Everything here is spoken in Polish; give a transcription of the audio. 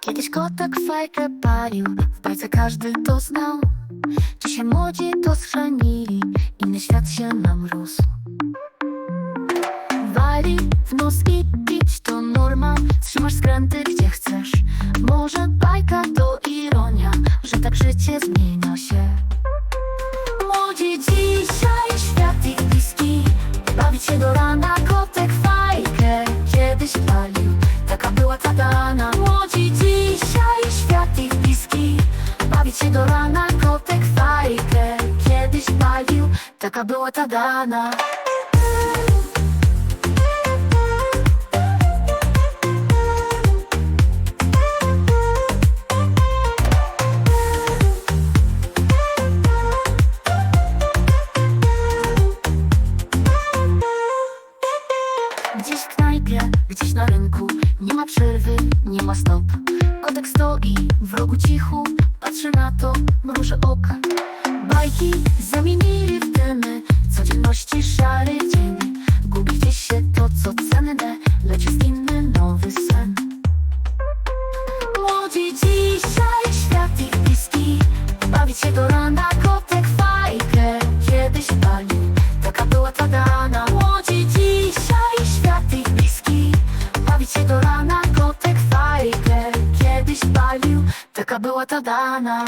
Kiedyś kotek fajkę palił, w bajce każdy to znał. Dzisiaj młodzi to schrzanili, inny świat się nam rósł. Wali w nos i pić to norma, trzymasz skręty gdzie chcesz. Może bajka to ironia, że tak życie zmienia się. Młodzi dzisiaj świat ich bliski, bawić się do rana, kotek fajkę kiedyś palił, taka była ta. Młodzi się do rana, kotek fajkę kiedyś palił, taka była ta dana. Gdzieś w gdzieś na rynku. Nie ma przerwy, nie ma stop. Kotek stoi w rogu cichu Patrzy na to, mruży oka. Bajki zamienili taka była ta dana